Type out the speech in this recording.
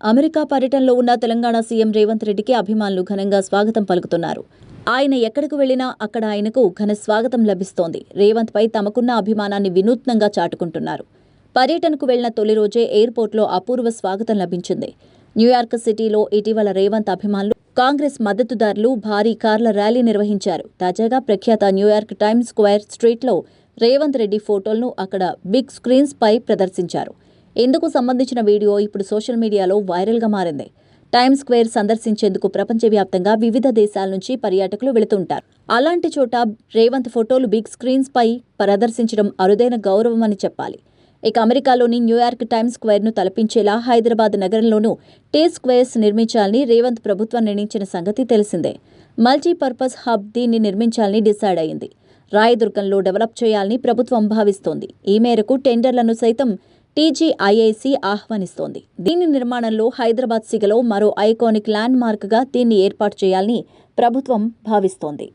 America పర్యటనలో ఉన్న Telangana CM Revanth రెడ్డికి అభిమానులు ఘనంగా స్వాగతం పలుకుతున్నారు. ఆయన ఎక్కడికి వెళ్ళినా అక్కడ ఆయనకు ఘన స్వాగతం లభిస్తోంది. రేవంత్ పై తమకున్న అభిమానాన్ని వినూత్నంగా చాటుకుంటున్నారు. పర్యటనకు వెళ్ళిన తొలి రోజే ఎయిర్పోర్ట్లో అపూర్వ స్వాగతం లభించింది. న్యూయార్క్ సిటీలో ఇటీవల రేవంత్ అభిమానులు కాంగ్రెస్ మద్దతుదారులు భారీ కార్ల ర్యాలీ నిర్వహించారు. తాజాగా ప్రఖ్యాత న్యూయార్క్ టైమ్స్ స్క్వేర్ స్ట్రీట్లో రేవంత్ రెడ్డి ఫోటోలను అక్కడ బిగ్ స్క్రీన్స్ పై ప్రదర్శించారు. ఇందుకు సంబంధించిన వీడియో ఇప్పుడు సోషల్ మీడియాలో వైరల్గా మారింది? టైమ్ స్క్వేర్ సందర్శించేందుకు ప్రపంచవ్యాప్తంగా వివిధ దేశాల నుంచి పర్యాటకులు వెళుతుంటారు. అలాంటి చోట రేవంత్ ఫోటోలు బిగ్ స్క్రీన్స్ పై ప్రదర్శించడం అరుదైన గౌరవం అని చెప్పాలి. ఇక అమెరికాలోని న్యూయార్క్ టైమ్స్ స్క్వేర్ను తలపించేలా హైదరాబాద్ నగరంలోనూ టే స్క్వేర్స్ నిర్మించాలని రేవంత్ ప్రభుత్వం నిర్ణయించిన సంగతి తెలిసిందే. మల్టీపర్పస్ హబ్ దీన్ని నిర్మించాలని డిసైడ్ అయింది. రాయదుర్గంలో డెవలప్ చేయాలని ప్రభుత్వం భావిస్తోంది. ఈ మేరకు టెండర్లను సైతం టీజీఐఐసి ఆహ్వానిస్తోంది. దీని నిర్మాణంలో హైదరాబాద్ సిగలో మరో ఐకానిక్ ల్యాండ్ మార్క్గా దీన్ని ఏర్పాటు చేయాలని ప్రభుత్వం భావిస్తోంది.